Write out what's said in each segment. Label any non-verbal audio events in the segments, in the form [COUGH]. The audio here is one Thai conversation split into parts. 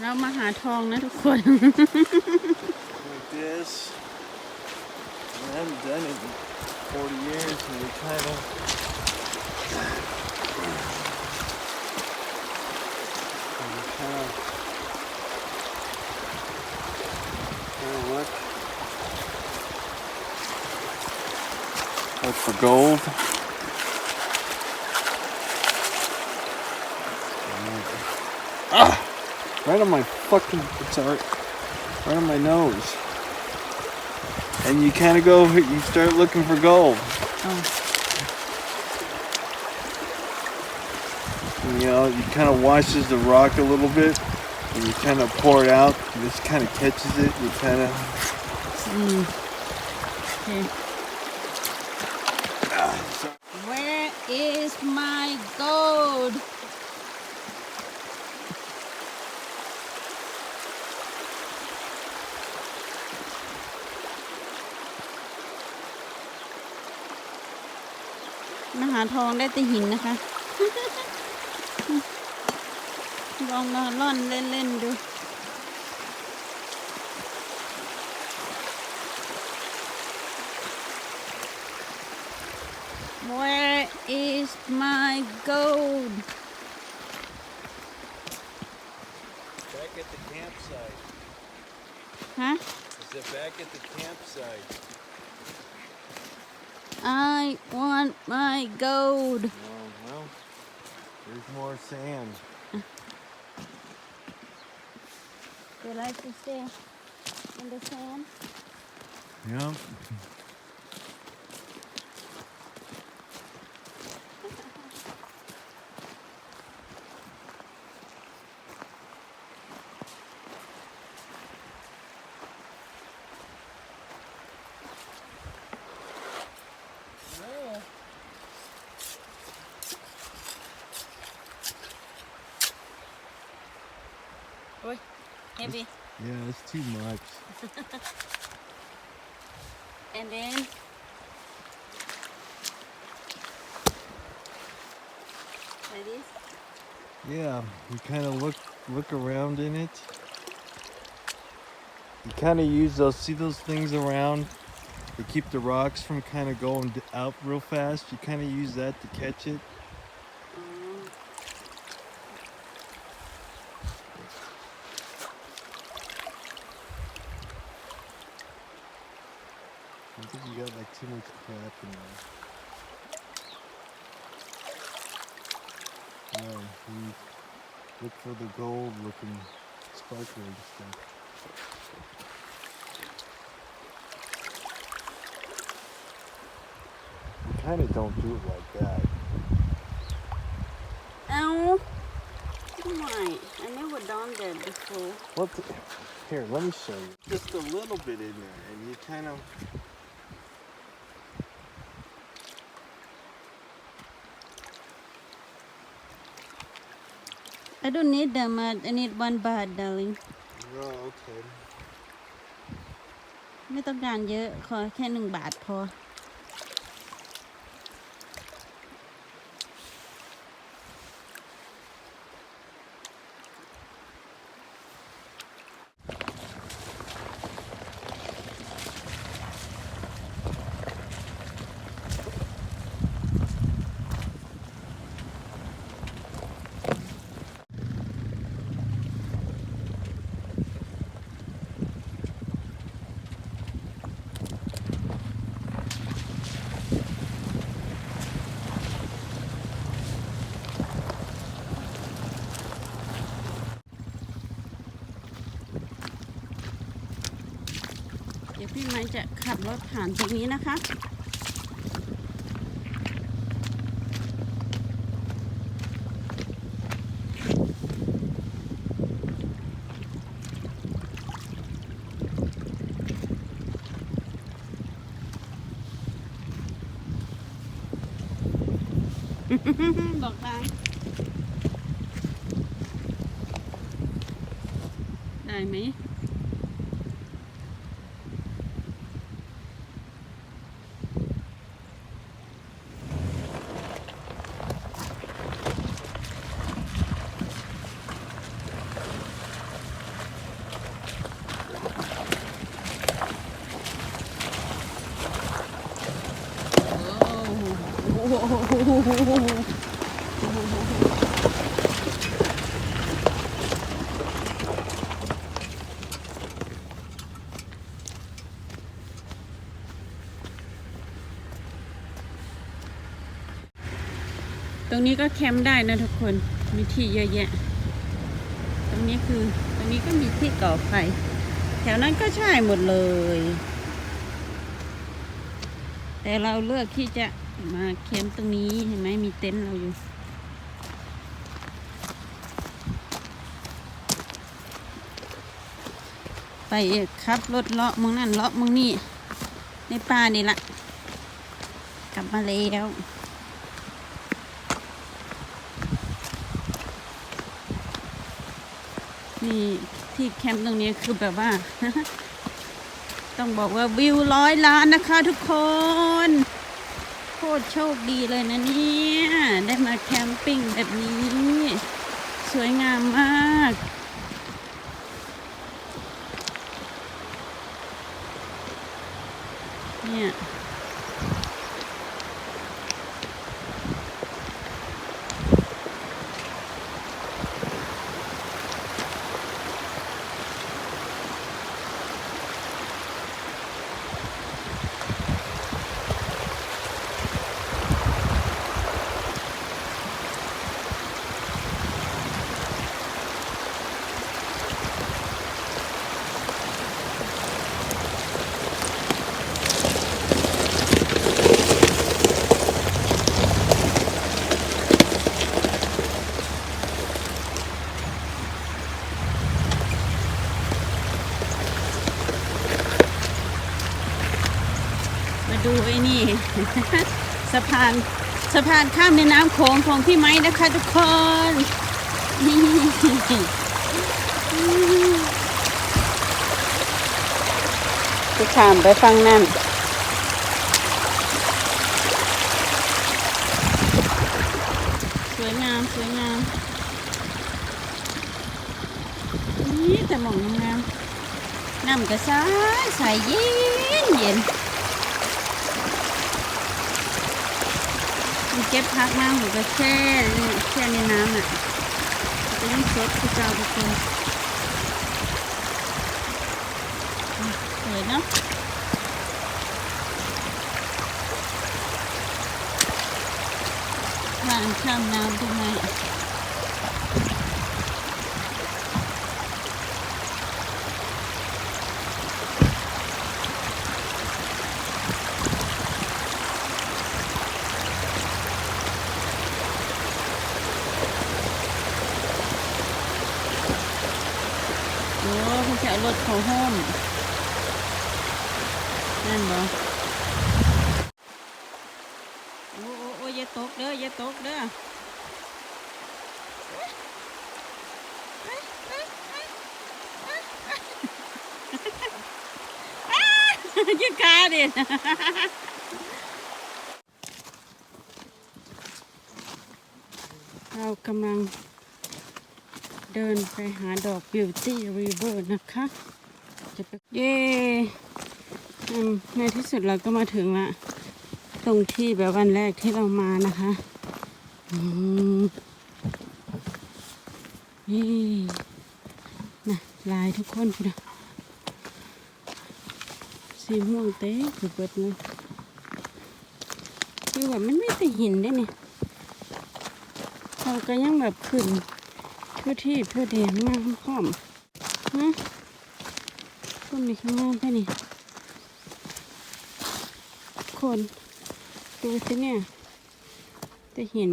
เรามาหาทองนะทุกคน like this. I haven't done it in 40 years, and we kind of. Kind of, kind of look, look for gold. Right on my fucking, it's alright. Right on my nose. And you kind of go, you start looking for gold. Oh. And, you know, you kind of washes the rock a little bit. And you kind of pour it out. And this kind of catches it. You kind of... Mm. Ah, okay. Where is my gold? หาทองได้แต่หินนะคะ ลองมาล่อนเล่น ๆ ดู Where is my gold? back at the campsite. Huh? Is it back at the campsite? I want my gold. Oh, well, there's more sand. You like to stay in the sand? Yep. Heavy. Yeah, it's too much. [LAUGHS] And then like this. Yeah, you kind of look look around in it. You kind of use those see those things around. They keep the rocks from kind of going out real fast. You kind of use that to catch it. Mm, I think you got like too much crap in there. No, you look for the gold looking sparkling stuff. You kind of don't do it like that. Ow! Why? I never done that before. What? The, here, let me show you. Just a little bit in there, and you kind of. I don't need that much. I need one baht, darling. Oh, okay. ไม่ต้องการเยอะ ขอแค่หนึ่งบาทพอ พี่ไม้จะขับรถผ่านตรงนี้นะคะ บอกทางได้ไหม ตรงนี้ก็แคมป์ได้นะทุกคน มีที่เยอะแยะ ตรงนี้คือ ตรงนี้ก็มีที่ก่อไฟ แถวนั้นก็ใช่หมดเลย แต่เราเลือกที่จะ มาแคมป์ตรงนี้เห็นไหมมีเต็นท์เราอยู่ ไปขับรถเลาะมึงนั่นเลาะมึงนี่ ในป่านี่ละกลับมาแล้วนี่ที่แคมป์ตรงนี้คือแบบว่า ต้องบอกว่าวิวร้อยล้านนะคะทุกคน ตรโชคดีเลยนะเนี่ย ได้มาแคมปิ้งแบบนี้ สวยงามมาก เนี่ย มาดูไอ้นี่ สะพานสะพานข้ามในน้ำโขงของพี่ไม้นะคะทุกคนนี่จะข้ามไปฟังนั่นสวยงามสวยงามนี่แต่หมองงามน้ำก็ใสใสเย็นเย็น มันเก็บพักน้ำผมก็แช่นี่แช่ในน้ำอะมันก็ยังสดคือเจ้าทุกคนอืมสวยเนาะทางข้ามน้ำตรงไหน โอ้เขาจะเอา รถเขาห้อมนั่นบ่โอ้โอ้โอ้อย่าตกเด้ออย่าตกเด้อยืดขาดิเรากำลัง เดินไปหาดอก Beauty River นะคะ จะไปเย้อืมในที่สุดเราก็มาถึงละ ตรงที่แบบวันแรกที่เรามานะคะนี่นะลายทุกคนคุณนะสีม่วงเต้คือเบิดเลยคือแบบมันไม่แต่หินได้เนี่ยเราก็ยังแบบขึ้น พื่อที่เพื่อเดียงงามพร้อมนะต้นนี้ข้างล่างแค่นี้คนดูสิเนี่ยจะเห็น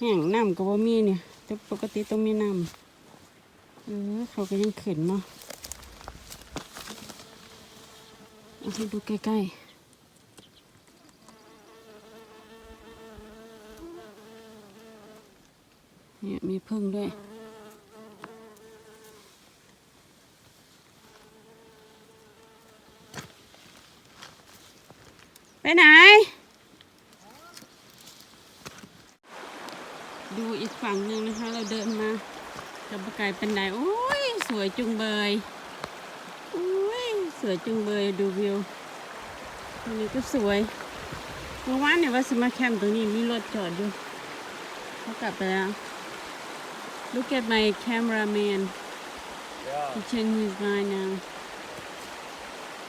แห่งน้ำกับว่ามีเนี่ยแต่ปกติต้องมีน้ำเออเขาก็ยังขึ้นเนาะเอาให้ดูใกล้ๆ เนี่ยมีพึ่งด้วย ไปไหน ดูอีกฝั่งหนึ่งนะคะ เราเดินมาจะประกายเป็นไดโอ้ย สวยจุงเบยโอ้ย สวยจุงเบยดูวิวตรงนี้ก็สวยเมื่อวานเนี่ยว่าสมาแคมตรงนี้มีรถจอดอยู่เขากลับไปแล้ว Look at my cameraman Yeah. he changed his mind now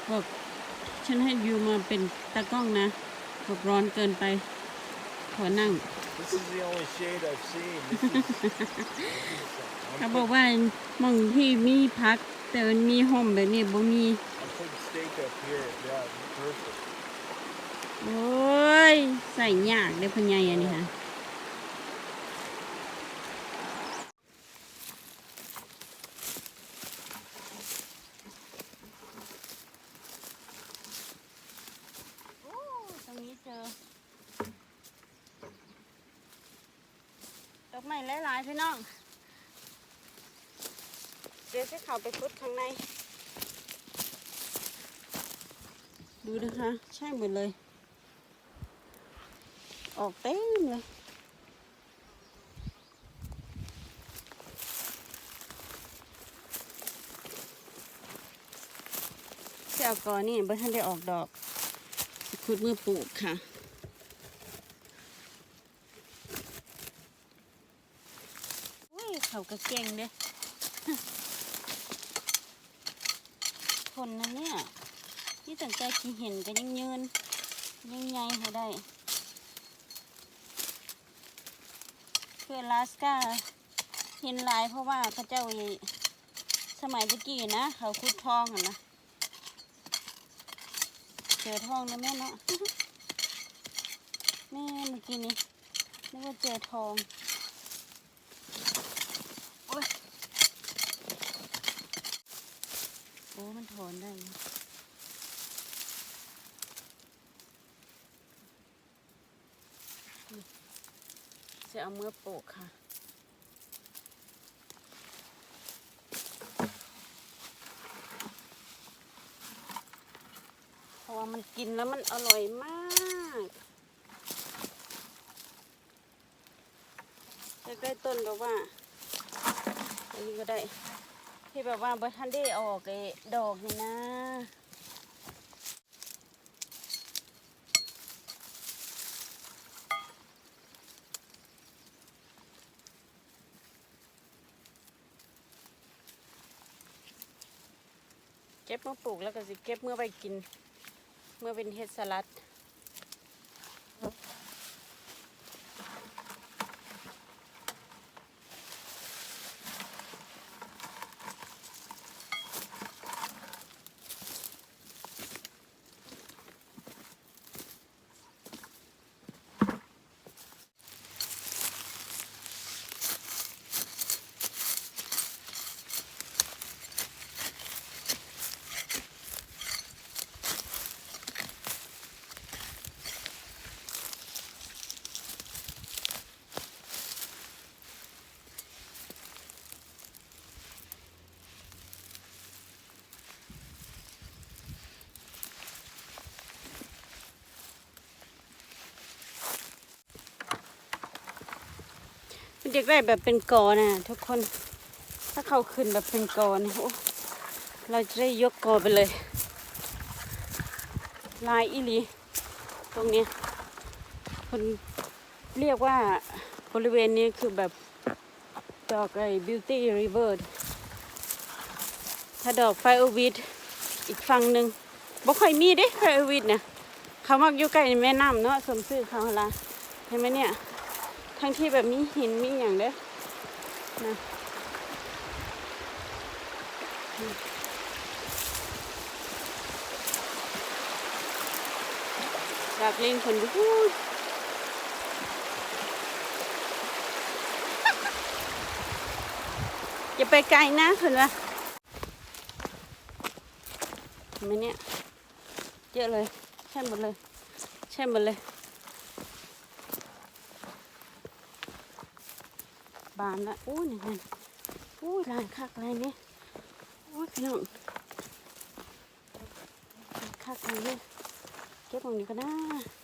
บอกฉันให้ยูมาเป็นตากล้องนะบอกร้อนเกินไปขอนั่ง This is the only shade I've seen. This is, เขาบอกว่าหมองที่มีพักแต่มันมีห่มแบบนี้บ่มี I'm putting steak up here. Yeah, perfect. โอ้ย ใส่ยากเลยพะไยอันนี้ค่ะโอ้ตรงนี้เจอดอกไม้หลายๆพี่น้อง เดี๋ยวจะเข้าไปฟุดข้างใน ดูนะคะ ใช่หมดเลย ออกเต็มเลยเจ้ากอนี่เบ่ทันได้ออกดอกคุดมือปลูกค่ะอุ้ยเขากระเก่งเด้ คนนะเนี่ยนี่ตั้งแต่ที่เห็นก็ยังยืนยังไงให้ได้คืออลาสกาเห็นลายเพราะว่าพระเจ้าอ้สมัยตะกี้นะ เขาขุดทองอะนะเจอทองนะแม่เนาะแม่เมื่อกี้นี้นึกว่าเจอทอง โอ้ยโอ้มันถอนได้จะเอาเมื่อโปกค่ะเพราะว่ามันกินแล้วมันอร่อยมากจะได้ต้นแบบว่า อันนี้ก็ได้ ที่แบบว่าบทันได้ออกไอ้ดอกนี่นะ เก็บมาปลูกแล้วก็สิเก็บเมื่อไปกิน เมื่อเป็นเฮ็ดสลัด มันจะได้แบบเป็นกอนะทุกคน ถ้าเขาขึ้นแบบเป็นกอนะโอ้เราจะได้ยกกอไปเลย ลายอีหลีตรงนี้คนเรียกว่าบริเวณนี้คือแบบดอกไอ้ beauty river ถ้าดอกไฟอวิดอีกฝั่งหนึ่งบ่ค่อยมีเด้ไฟอวิดเนี่ยเขามักอยู่ใกล้แม่น้ำเนาะสมซื่อเขาละเห็นไหมเนี่ย ทั้งที่แบบมีหินมีอย่างเด้อนะจากลิงคนดูอย่าไปไกลนะคนละเห็นไหมเนี่ย เยอะเลย ใช่หมดเลย ใช่หมดเลยานละอู้นี่นั่นอู้ลานคักลายนี้อู้พี่น้องคักลายนี้เก็บตรงนี้ก็ได้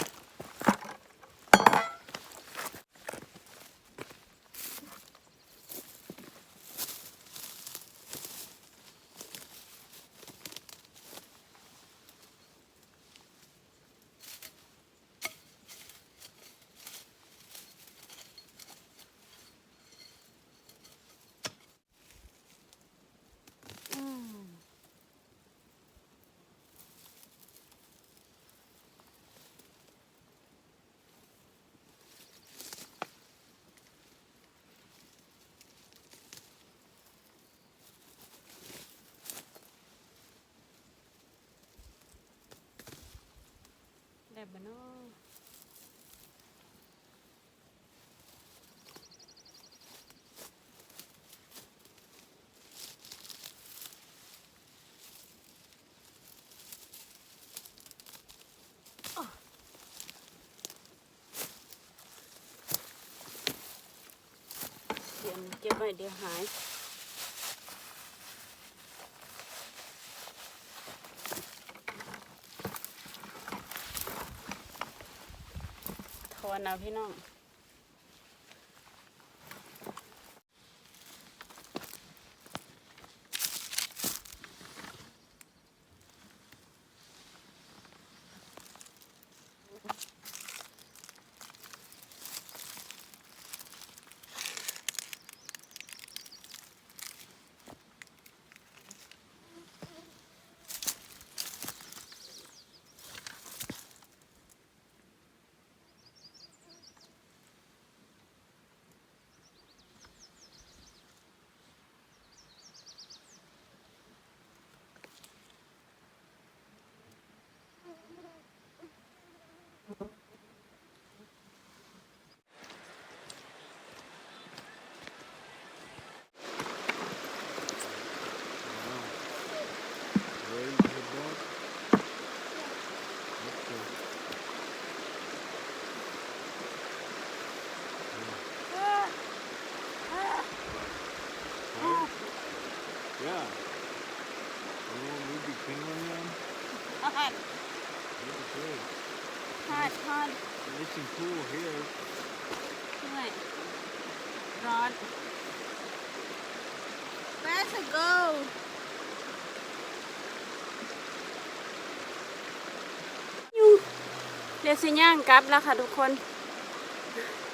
บ้านเนาะเดี๋ยวเก็บไว้เดี๋ยวหาย วนเอาพี่น้อง Ready to head back? Okay. Tired? Yeah. You want to move the camera in? ฮอด Maybe good. ฮอดฮอด Nice and cool here. ด้วยร้อน Where's the go อยู่เดี๋ยวสิย่างกลับแล้วค่ะทุกคน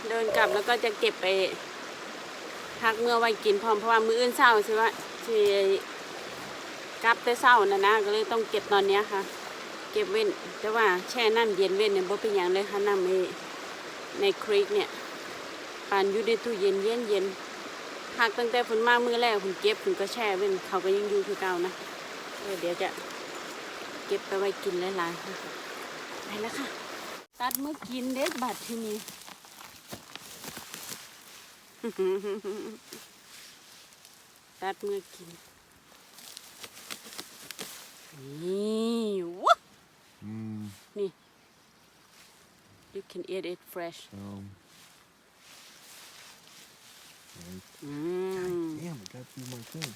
เดินกลับแล้วก็จะเก็บไปพักเมื่อไว้กินพร้อมเพราะว่ามื้ออื่นเช้าสิว่าสิกลับแต่เช้านะนะก็เลยต้องเก็บตอนเนี้ยค่ะ เก็บเว้นแต่ว่าแช่น้ำเย็นเว้นเนี่ยบ่เป็นหยังเลยค่ะน้ำในในครีกเนี่ยปานอยู่ในตู้เย็นเย็นเย็นหักตั้งแต่ฝนมามือแรกผมเก็บผมก็แช่เว้นเขาก็ยังอยู่คือเก่านะเออเดี๋ยวจะเก็บไปไว้กินหลายๆค่ะไปแล้วค่ะ ตัดเมื่อกินเด็ดบัตรที่นี่ตัดเมื่อกิน นี่วะ Mmm. นี่ you can eat it fresh Um. right. อืม Damn, I got through my thing.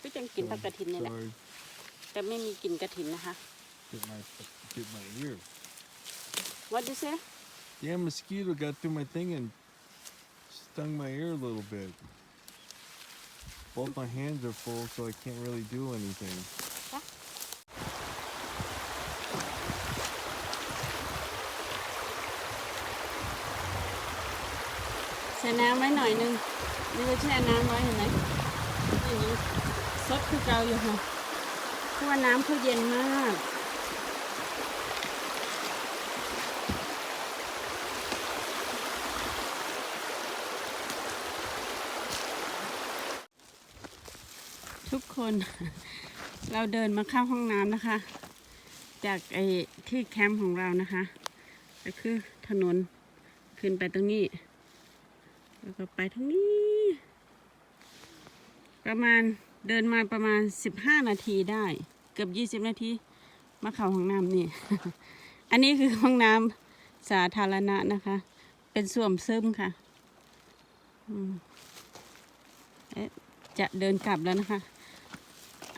ก็จังกินผักกระถินนี่แหละ Sorry. แต่ไม่มีกลิ่นกระถินนะคะ Get my get my ear. What you say Yeah, mosquito got through my thing and stung my ear a little bit. Both my hands are full, so I can't really do anything. ใส่น้ำไว้หน่อยนึงนี่ก็แช่น้ำไว้เห็นไหมอย่างนี้ซดคือเก ค่ะเราะว่าน้ำเราเดินมาเข้าห้องน้ำนะคะ จากไอ้ที่แคมป์ของเรานะคะก็คือถนนขึ้นไปตรงนี้ แล้วก็ไปทางนี้ ประมาณเดินมาประมาณ15นาทีได้ เกือบ20นาทีมาเข้าห้องน้ำนี่ อันนี้คือห้องน้ำสาธารณะนะคะ เป็นส่วมซึมค่ะจะเดินกลับแล้วนะคะ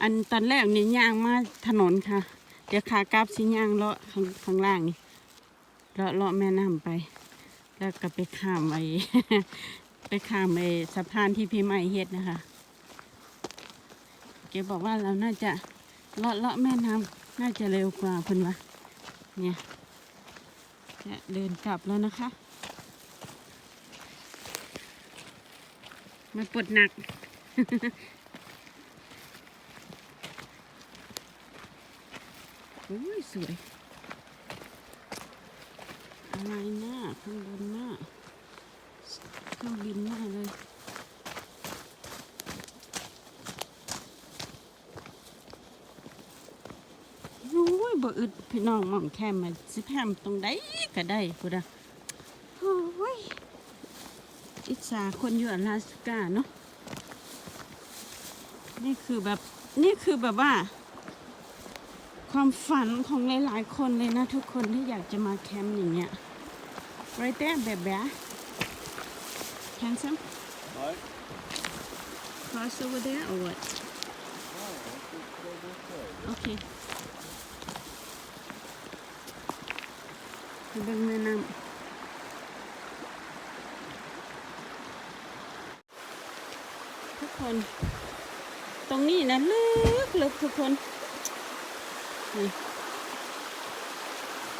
อันตอนแรกนี่ย่างมาถนนค่ะ เดี๋ยวขากลับสิย่างเลาะข้างข้างล่างนี่เลาะเลาะแม่น้ำไป แล้วก็ไปข้ามไอ้ไปข้ามไอ้สะพานที่พี่ใหม่เฮ็ดนะคะแกบอกว่าเราน่าจะเลาะเลาะแม่น้ำน่าจะเร็วกว่าเพิ่นวะเนี่ยจะเดินกลับแล้วนะคะมาปวดหนัก อ้ยสวย อะไรหน้าข้างบนหน้าเครื่องบินหน้าเลยโอ้ยบ่อึดพี่น้องมองแคมมาสิแพมตรงใดก็ได้พุดะโอ้ยอิจฉาคนอยู่อลาสก้าเนาะนี่คือแบบ นี่คือแบบว่า ความฝันของหลาย ๆ คนเลยนะทุกคนที่อยากจะมาแคมป์อย่างเงี้ย right there baby handsome What? cross over there or what okay ไปเบิ่งแม่น้ำทุกคน ตรงนี้นะลึกลึกทุกคน นี่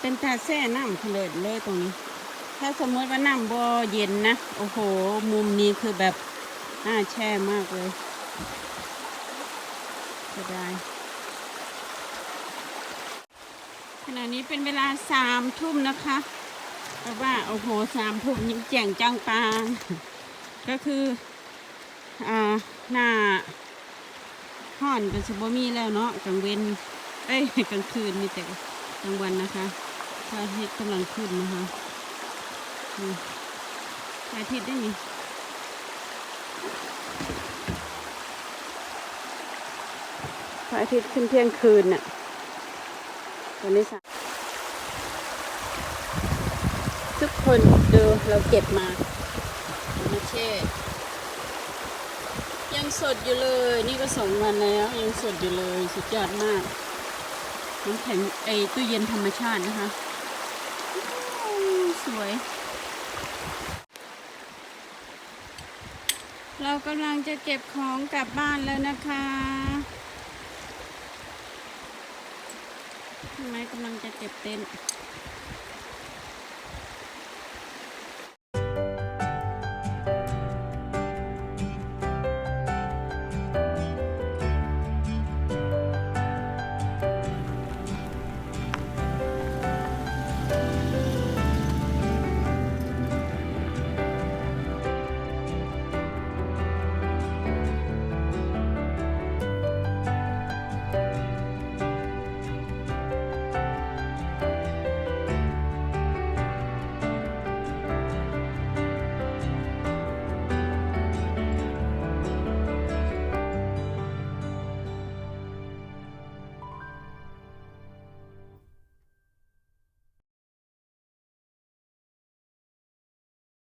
เป็นตาแช่น้ำเลยเลยตรงนี้ ถ้าสมมติว่าน้ำบ่อเย็นนะ โอ้โห มุมนี้คือแบบน่าแช่มากเลยจะได้ขณะนี้เป็นเวลาสามทุ่มนะคะแปลว่าโอ้โหสามทุ่มยิ่งแจ่งจังปางก็คือ อ่า หน้าห่อนก็จะบ่มีแล้วเนาะกลางเวน เอ้ยกลางคืนมีแต่กลางวันนะคะพระอาทิตย์กำลังขึ้นนะคะพระอาทิตย์ได้นี่พระอาทิตย์ขึ้นเที่ยงคืนน่ะตอนนี้สทุกคนดูเราเก็บมามาเช่ยังสดอยู่เลย นี่ก็สองวันแล้ว ยังสดอยู่เลย สุดยอดมาก น้ำแข็งไอตู้เย็นธรรมชาตินะคะ สวย เรากำลังจะเก็บของกลับบ้านแล้วนะคะทำไมกำลังจะเก็บเต็นท์